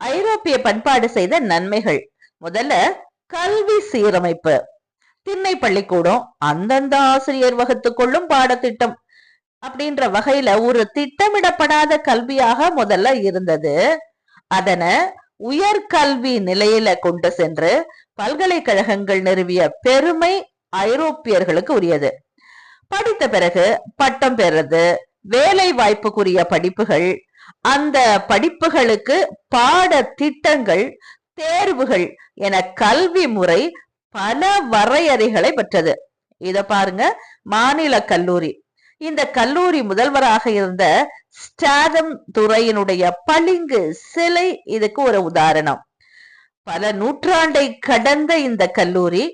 ஐரோப்பிய பண்பாடு செய்த நன்மைகள். முதல்ல கல்வி சீரமைப்பு. திண்ணை பள்ளிக்கூடம் அந்தந்த ஆசிரியர் வகுத்துக்கொள்ளும் பாடத்திட்டம் அப்படின்ற வகையில ஒரு திட்டமிடப்படாத கல்வியாக முதல்ல இருந்தது. அதனை உயர்கல்வி நிலையில கொண்டு சென்று பல்கலைக்கழகங்கள் நிறுவிய பெருமை ஐரோப்பியர்களுக்கு உரியது. படித்த பிறகு பட்டம் பெறது வேலை வாய்ப்புக்குரிய படிப்புகள் அந்த படிப்புகளுக்கு பாட திட்டங்கள் தேர்வுகள் என கல்வி முறை பல வரையறைகளை பெற்றது. இத பாருங்க மாநில கல்லூரி. இந்த கல்லூரி முதல்வராக இருந்த ஸ்டாதம் துறையினுடைய பளிங்கு சிலை இதுக்கு ஒரு உதாரணம். பல நூற்றாண்டை கடந்த இந்த கல்லூரி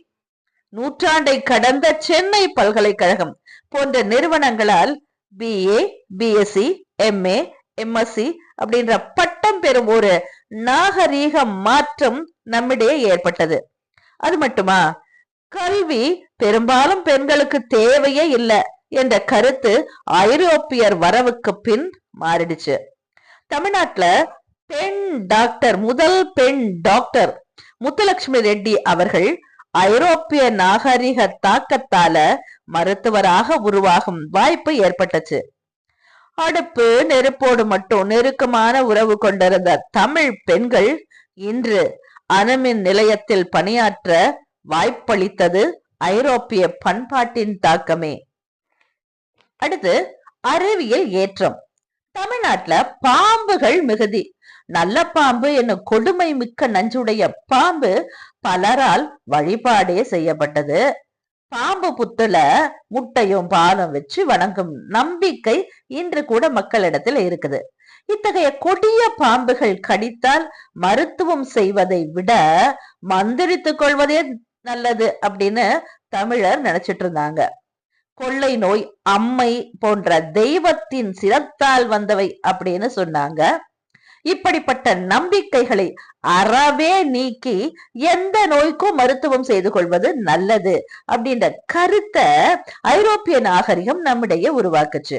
நூற்றாண்டை கடந்த சென்னை பல்கலைக்கழகம் போன்ற நிறுவனங்களால் பிஏ பிஎஸ்சி எம்ஏ எம்எஸ்சி அப்படின்ற பட்டம் பெறும் ஒரு நாகரீக மாற்றம் நம்மிடையே ஏற்பட்டது. அது மட்டுமா? கல்வி பெரும்பாலும் பெண்களுக்கு தேவையே இல்லை என்ற கருத்து ஐரோப்பியர் வரவுக்கு பின் மாறிடுச்சு. தமிழ்நாட்டுல பெண் டாக்டர் முதல் பெண் டாக்டர் முத்துலட்சுமி ரெட்டி அவர்கள் ஐரோப்பிய நாகரிக தாக்கத்தால மருத்துவராக உருவாகும் வாய்ப்பு ஏற்பட்டுச்சு. அடுப்பு நெருப்போடு மட்டும் நெருக்கமான உறவு கொண்டிருந்த தமிழ் பெண்கள் இன்று அணுமின் நிலையத்தில் பணியாற்ற வாய்ப்பளித்தது ஐரோப்பிய பண்பாட்டின் தாக்கமே. அடுத்து அறிவியல் ஏற்றம். தமிழ்நாட்டுல பாம்புகள் மிகுதி. நல்ல பாம்பு என்னும் கொடுமை மிக்க நஞ்சுடைய பாம்பு பலரால் வழிபாடே செய்யப்பட்டது. பாம்பு புத்துல முட்டையும் பாலும் வச்சு வணங்கும் நம்பிக்கை இன்று கூட மக்களிடத்தில் இருக்குது. இத்தகைய கொடிய பாம்புகள் கடித்தால் மருத்துவம் செய்வதை விட மந்திரித்துக் கொள்வதே நல்லது அப்படின்னு தமிழர் நினைச்சிட்டு இருந்தாங்க. கொள்ளை நோய் அம்மை போன்ற தெய்வத்தின் சிரத்தால் வந்தவை அப்படின்னு சொன்னாங்க. இப்படிப்பட்ட நம்பிக்கைகளை அறவே நீக்கி எந்த நோய்க்கும் மருத்துவம் செய்து கொள்வது நல்லது அப்படின்ற கருத்தை ஐரோப்பிய நாகரிகம் நம்மிடையே உருவாக்குச்சு.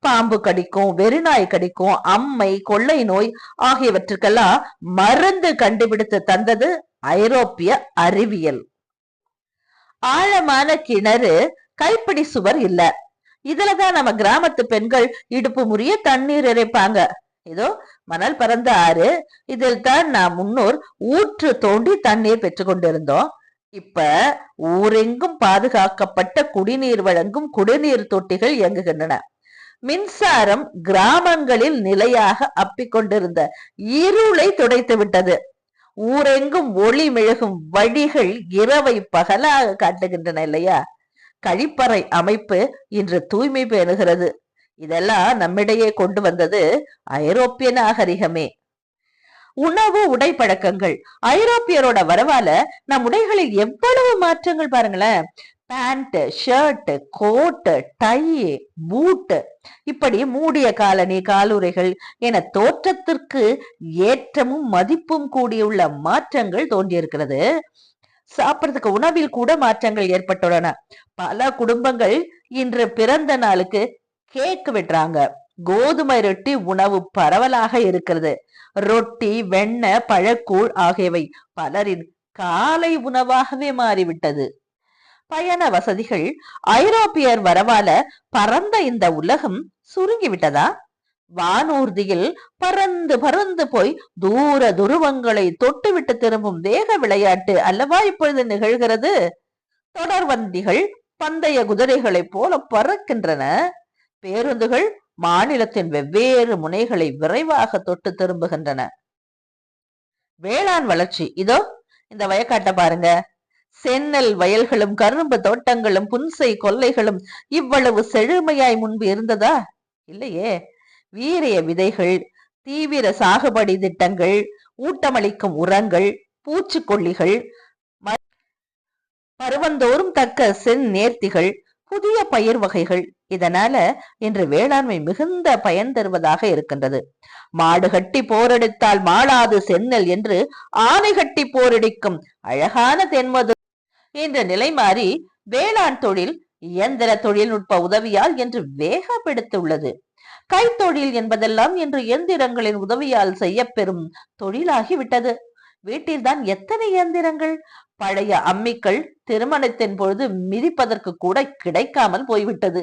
பாம்பு கடிக்கும் வெறிநாய் கடிக்கும் அம்மை கொள்ளை நோய் ஆகியவற்றுக்கெல்லாம் மருந்து கண்டுபிடித்து தந்தது ஐரோப்பிய அறிவியல். ஆழமான கிணறு கைப்பிடி சுவர் இல்ல. இதுலதான் நம்ம கிராமத்து பெண்கள் இடுப்பு முறிய தண்ணீர் இறைப்பாங்க. இதோ மணல் பறந்த ஆறு. இதில் தான் நாம் முன்னோர் ஊற்று தோண்டி தண்ணீர் பெற்றுக்கொண்டிருந்தோம். இப்ப ஊரெங்கும் பாதுகாக்கப்பட்ட குடிநீர் வழங்கும் குடிநீர் தொட்டிகள் இயங்குகின்றன. மின்சாரம் கிராமங்களில் நிலையாக அப்பிக்கொண்டிருந்த இருளை துடைத்து விட்டது. ஊரெங்கும் ஒளி மெழுகும் வழிகள் இரவை பகலாக காட்டுகின்றன இல்லையா? கழிப்பறை அமைப்பு இன்று தூய்மை பேணுகிறது. இதெல்லாம் நம்மிடையே கொண்டு வந்தது ஐரோப்பிய நாகரிகமே. உணவு உடை பழக்கங்கள் ஐரோப்பியரோட வரவால நம் உடைகளில் எவ்வளவு மாற்றங்கள் பாருங்களேன். Pant shirt coat tie boot இப்படி மூடிய காலணி காலுரைகள் என தோற்றத்திற்கு ஏற்றமும் மதிப்பும் கூடியுள்ள மாற்றங்கள் தோன்றியிருக்கிறது. சாப்பிட்றதுக்கு உணவில் கூட மாற்றங்கள் ஏற்பட்டுள்ளன. பல குடும்பங்கள் இன்று பிறந்த நாளுக்கு கேக் விடுறாங்க கோதுமை ரொட்டி உணவு பரவலாக இருக்கிறது. ரொட்டி வெண்ணெய் பழக்கூழ் ஆகியவை பலரின் காலை உணவாகவே மாறிவிட்டது. பயண வசதிகள் ஐரோப்பியர் வரவால பறந்த இந்த உலகம் சுருங்கி விட்டதா வானூர்தியில் பறந்து பறந்து போய் தூர துருவங்களை தொட்டுவிட்டு திரும்பும் வேக விளையாட்டு அல்லவா இப்பொழுது நிகழ்கிறது? தொடர்வண்டிகள் பந்தய குதிரைகளைப் போல பறக்கின்றன. பேருந்துகள் மாநிலத்தின் வெவ்வேறு முனைகளை விரைவாக தொட்டு திரும்புகின்றன. வேளாண் வளர்ச்சி. இதோ இந்த வயக்காட்டை பாருங்க. செந்நெல் வயல்களும் கரும்பு தோட்டங்களும் புன்சை கொல்லைகளும் இவ்வளவு செழுமையாய் முன்பு இருந்ததா? இல்லையே. வீரிய விதைகள் தீவிர சாகுபடி திட்டங்கள் ஊட்டமளிக்கும் உரங்கள் பூச்சிக்கொல்லிகள் ம- பருவந்தோறும் தக்க செந் நேர்த்திகள் புதிய பயிர் வகைகள் இதனால இன்று வேளாண்மை மிகுந்த பயன் தருவதாக இருக்கின்றது. மாடு கட்டி போரடித்தால் மாளாது செந்நெல் என்று ஆணை கட்டி போரடிக்கும் அழகான தென்மது. என்ற நிலை மாறி வேளாண் தொழில் இயந்திர தொழில்நுட்ப உதவியால் என்று வேகப்படுத்தியுள்ளது. கைத்தொழில் என்பதெல்லாம் இன்று இயந்திரங்களின் உதவியால் செய்யப்பெறும் தொழிலாகி விட்டது வீட்டில்தான் எத்தனை இயந்திரங்கள்? பழைய அம்மிக்கள் திருமணத்தின் பொழுது மிதிப்பதற்கு கூட கிடைக்காமல் போய்விட்டது.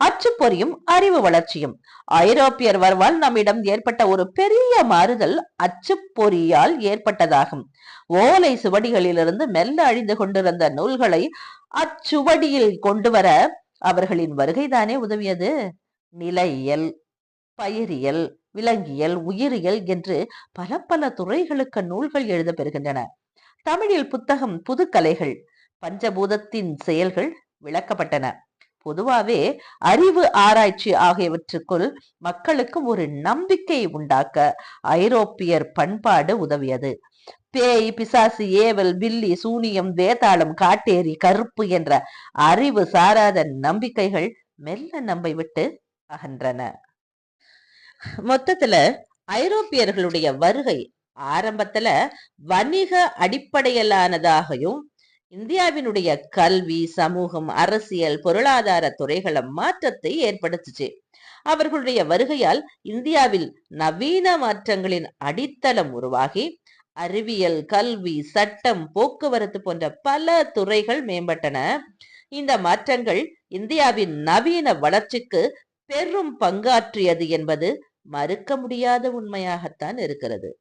அச்சுப்பொறியும் அறிவு வளர்ச்சியும். ஐரோப்பியர் வருவால் நம்மிடம் ஏற்பட்ட ஒரு பெரிய மாறுதல் அச்சுப்பொறியால் ஏற்பட்டதாகும். ஓலை சுவடிகளிலிருந்து மெல்ல அழிந்து கொண்டிருந்த நூல்களை அச்சுவடியில் கொண்டு வர அவர்களின் வருகைதானே உதவியது? நிலையியல் பயிரியல் விலங்கியல் உயிரியல் என்று பல பல துறைகளுக்கு நூல்கள் எழுத பெறுகின்றன. தமிழில் புத்தகம் புது கலைகள் பஞ்சபூதத்தின் செயல்கள் விளக்கப்பட்டன. பொதுவாகவே அறிவு ஆராய்ச்சி ஆகியவற்றுக்குள் மக்களுக்கு ஒரு நம்பிக்கை உண்டாக்க ஐரோப்பியர் பண்பாடு உதவியது. பேய் பிசாசு ஏவல் பில்லி சூனியம் வேதாளம் காட்டேரி கருப்பு என்ற அறிவு சாராத நம்பிக்கைகள் மெல்ல நம்பை விட்டு அகன்றன. மொத்தத்துல ஐரோப்பியர்களுடைய வருகை ஆரம்பத்துல வணிக அடிப்படையிலானதாகவும் இந்தியாவினுடைய கல்வி சமூகம் அரசியல் பொருளாதார துறைகள மாற்றத்தை ஏற்படுத்துச்சு. அவர்களுடைய வருகையால் இந்தியாவில் நவீன மாற்றங்களின் அடித்தளம் உருவாகி அறிவியல் கல்வி சட்டம் போக்குவரத்து போன்ற பல துறைகள் மேம்பட்டன. இந்த மாற்றங்கள் இந்தியாவின் நவீன வளர்ச்சிக்கு பெரும் பங்காற்றியது என்பது மறுக்க முடியாத உண்மையாகத்தான் இருக்கிறது.